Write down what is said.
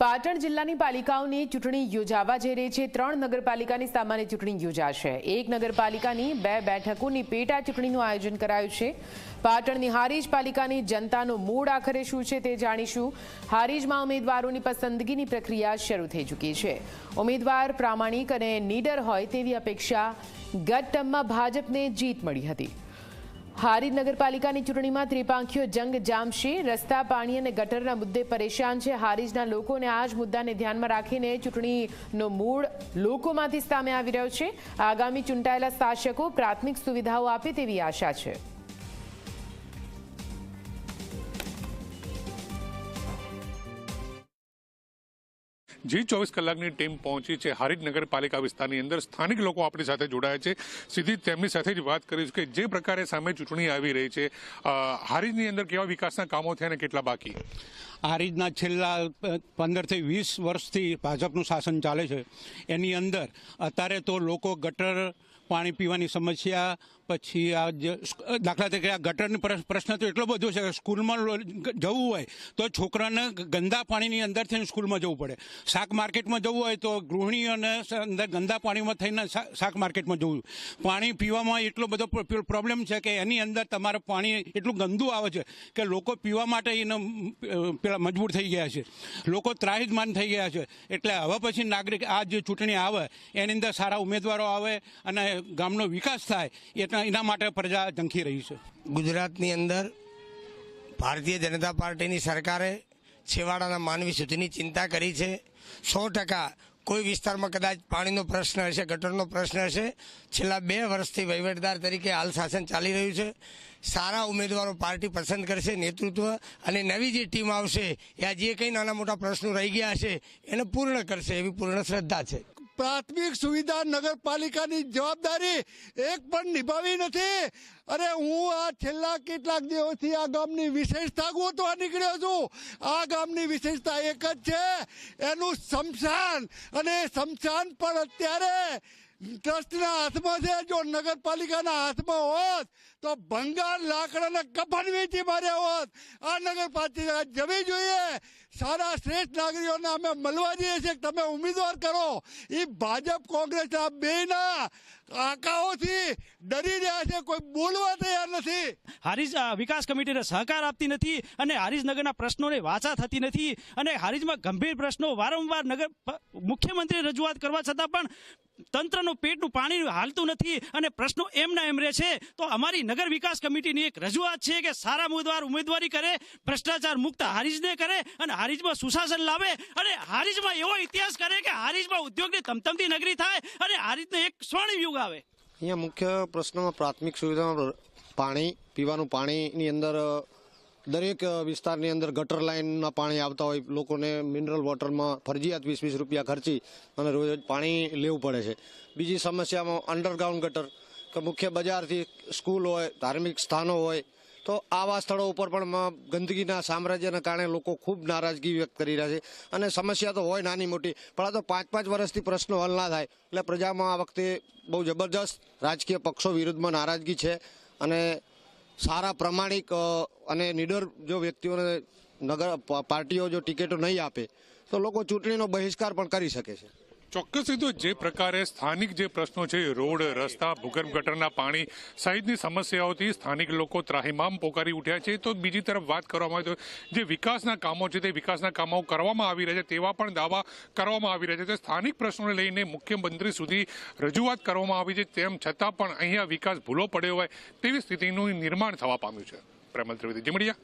પાટણ જિલ્લાની પાલિકાઓની ચૂંટણી યોજાવા જઈ રહી છે. ત્રણ નગરપાલિકાની સામાન્ય ચૂંટણી યોજાશે. એક નગરપાલિકાની બે બેઠકોની પેટા ચૂંટણીનું આયોજન કરાયું છે. પાટણની હારીજ પાલિકાની જનતાનો મૂળ આખરે શું છે તે જાણીશું. હારીજમાં ઉમેદવારોની પસંદગીની પ્રક્રિયા શરૂ થઈ ચૂકી છે. ઉમેદવાર પ્રામાણિક અને નીડર હોય તેવી અપેક્ષા ગત ટર્મમાં ભાજપને જીત મળી હતી. હારીજ નગરપાલિકાની ચૂંટણીમાં ત્રિપાંખીઓ જંગ જામશે, રસ્તા, પાણી અને ગટરના મુદ્દે પરેશાન છે. હારીજના લોકોને આ જ મુદ્દાને ધ્યાનમાં રાખીને ચૂંટણીનો મૂળ લોકોમાંથી સામે આવી રહ્યો છે. આગામી ચૂંટાયેલા શાસકો પ્રાથમિક સુવિધાઓ આપે તેવી આશા છે. જી ચોવીસ કલાકની ટીમ પહોંચી છે. હારીજ નગરપાલિકા વિસ્તારની અંદર સ્થાનિક લોકો આપણી સાથે જોડાયા છે. સીધી તેમની સાથે જ વાત કરીશું કે જે પ્રકારે સામે ચૂંટણી આવી રહી છે હારીજની અંદર કેવા વિકાસના કામો થયા અને કેટલા બાકી? આ રીતના છેલ્લા પંદરથી વીસ વર્ષથી ભાજપનું શાસન ચાલે છે. એની અંદર અત્યારે તો લોકો ગટર પાણી પીવાની સમસ્યા પછી આ જે દાખલા તરીકે આ ગટરની પ્ર- પ્રશ્ન તો એટલો બધો છે કે સ્કૂલમાં જવું હોય તો છોકરાને ગંદા પાણીની અંદર થઈને સ્કૂલમાં જવું પડે. શાક માર્કેટમાં જવું હોય તો ગૃહિણીઓને અંદર ગંદા પાણીમાં થઈને શાક માર્કેટમાં જવું. પાણી પીવામાં એટલો બધો પ્રોબ્લેમ છે કે એની અંદર તમારે પાણી એટલું ગંદુ આવે છે કે લોકો પીવા માટે એને પેલા મજબૂર થઈ ગયા છે. લોકો ત્રાહિતમાન થઈ ગયા છે. એટલે હવે પછી નાગરિક આ જે ચૂંટણી આવે, એની અંદર સારા ઉમેદવારો આવે અને ગામનો વિકાસ થાય, એટલે એના માટે પ્રજા ઝંખી રહી છે. ગુજરાતની અંદર ભારતીય જનતા પાર્ટીની સરકારે છેવાડાના માનવી સુધીની ચિંતા કરી છે. સો ટકા કોઈ વિસ્તારમાં કદાચ પાણીનો પ્રશ્ન હશે, ગટરનો પ્રશ્ન હશે, છેલ્લા બે વર્ષથી વહીવટદાર તરીકે હાલ શાસન ચાલી રહ્યું છે. સારા ઉમેદવારો પાર્ટી પસંદ કરશે નેતૃત્વ અને નવી જે ટીમ આવશે આ જે કંઈ નાના મોટા પ્રશ્નો રહી ગયા હશે એને પૂર્ણ કરશે એવી પૂર્ણ શ્રદ્ધા છે. પ્રાથમિક સુવિધા નગરપાલિકાની જવાબદારી એક પણ નિભાવી નથી. અરે હું આ છેલ્લા કેટલાક દિવસથી આ ગામની વિશેષતા ગોતવા નીકળ્યો છું. આ ગામની વિશેષતા એક જ છે. એનું શમશાન અને શમશાન પણ અત્યારે ટ્રસ્ટના હાથમાં છે, જો નગરપાલિકાના હાથમાં હોત, તો ભંગાર લાકડાના કફન વેચી માર્યા હોત. આ નગરપાલિકા જવી જોઈએ. સારા શ્રેષ્ઠ નાગરિકોને અમે મળવા જઈએ છીએ. તમે ઉમેદવાર કરો. એ ભાજપ કોંગ્રેસ આ બેના આંકાઓથી ડરી રહ્યા છે. કોઈ બોલવા તૈયાર નથી. હારીજ વિકાસ કમિટીને સહકાર આપતી નથી અને હારીજનગરના પ્રશ્નોને વાચા થતી નથી અને હારીજમાં ગંભીર પ્રશ્નો વારંવાર નગર મુખ્યમંત્રી રજૂઆત કરવા છતાં પણ તંત્રનું પેટનું પાણી હાલતું નથી અને પ્રશ્નો એમના એમ રહે છે. તો અમારી નગર વિકાસ કમિટીની એક રજૂઆત છે કે સારા ઉમેદવાર ઉમેદવારી કરે, ભ્રષ્ટાચાર મુક્ત હારીજને કરે અને હારીજમાં સુશાસન લાવે અને હારીજમાં એવો ઇતિહાસ કરે કે હારીજમાં ઉદ્યોગની તમતમતી નગરી થાય અને હારીજને એક સ્વર્ણિમ યુગ આવે. અહીંયા મુખ્ય પ્રશ્નમાં પ્રાથમિક સુવિધામાં પાણી, પીવાનું પાણીની અંદર દરેક વિસ્તારની અંદર ગટર લાઇનના પાણી આવતા હોય, લોકોને મિનરલ વોટરમાં ફરજિયાત વીસ વીસ રૂપિયા ખર્ચી અને રોજ પાણી લેવું પડે છે. બીજી સમસ્યામાં અંડરગ્રાઉન્ડ ગટર, કે મુખ્ય બજારથી સ્કૂલ હોય, ધાર્મિક સ્થાનો હોય, તો આવા સ્થળો ઉપર પણ ગંદકીના સામ્રાજ્યના કારણે લોકો ખૂબ નારાજગી વ્યક્ત કરી રહ્યા છે. અને સમસ્યા તો હોય નાની મોટી, પણ આ તો પાંચ પાંચ વર્ષથી પ્રશ્નો હલ ના થાય. એટલે પ્રજામાં આ વખતે બહુ જબરજસ્ત રાજકીય પક્ષો વિરુદ્ધમાં નારાજગી છે. અને સારા પ્રમાણિક અને નિડર જો વ્યક્તિઓને નગર પાર્ટીઓ જો ટિકિટો નહીં આપે, તો લોકો ચૂંટણીનો બહિષ્કાર પણ કરી શકે છે. ચોક્કસ તો જે પ્રકારે સ્થાનિક જે પ્રશ્નો છે, રોડ, રસ્તા, ભૂગર્ભ ગટરના પાણી સહિતની સમસ્યાઓથી સ્થાનિક લોકો ત્રાહિમામ પોકારી ઉઠ્યા છે. તો બીજી તરફ વાત કરવામાં આવે તો જે વિકાસના કામો છે તે વિકાસના કામો કરવામાં આવી રહ્યા છે, તેવા પણ દાવા કરવામાં આવી રહ્યા છે. તો સ્થાનિક પ્રશ્નોને લઈને મુખ્યમંત્રી સુધી રજૂઆત કરવામાં આવી છે. તેમ છતાં પણ અહીંયા વિકાસ ભૂલો પડ્યો હોય તેવી સ્થિતિનું નિર્માણ થવા પામ્યું છે. પ્રેમલ ત્રિવેદી જીમડિયા